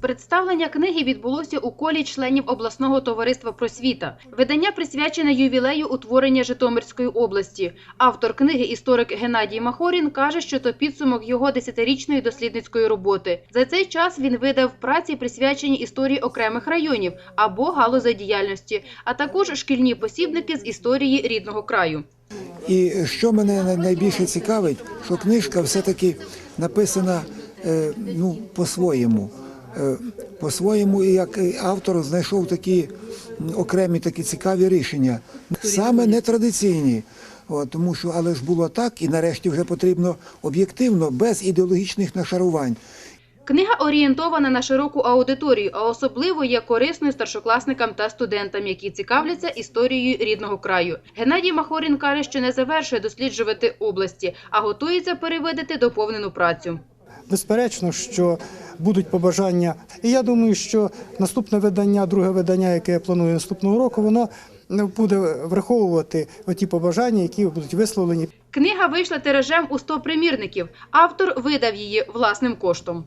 Представлення книги відбулося у колі членів обласного товариства просвіта. Видання присвячене ювілею утворення Житомирської області. Автор книги, історик Геннадій Махорін, каже, що то підсумок його десятирічної дослідницької роботи. За цей час він видав праці, присвячені історії окремих районів або галузей діяльності, а також шкільні посібники з історії рідного краю. І що мене най- найбільше цікавить, що книжка все-таки написана е, ну, по-своєму. Е, По-своєму, як автор знайшов такі окремі такі цікаві рішення, саме нетрадиційні. От, тому що, але ж було так, і нарешті вже потрібно об'єктивно, без ідеологічних нашарувань. Книга орієнтована на широку аудиторію, а особливо є корисною старшокласникам та студентам, які цікавляться історією рідного краю. Геннадій Махорін каже, що не завершує досліджувати області, а готується перевидати доповнену працю. Безперечно, що будуть побажання. І я думаю, що наступне видання, друге видання, яке я планую наступного року, воно буде враховувати оті побажання, які будуть висловлені Книга вийшла тиражем у 100 примірників. Автор видав її власним коштом.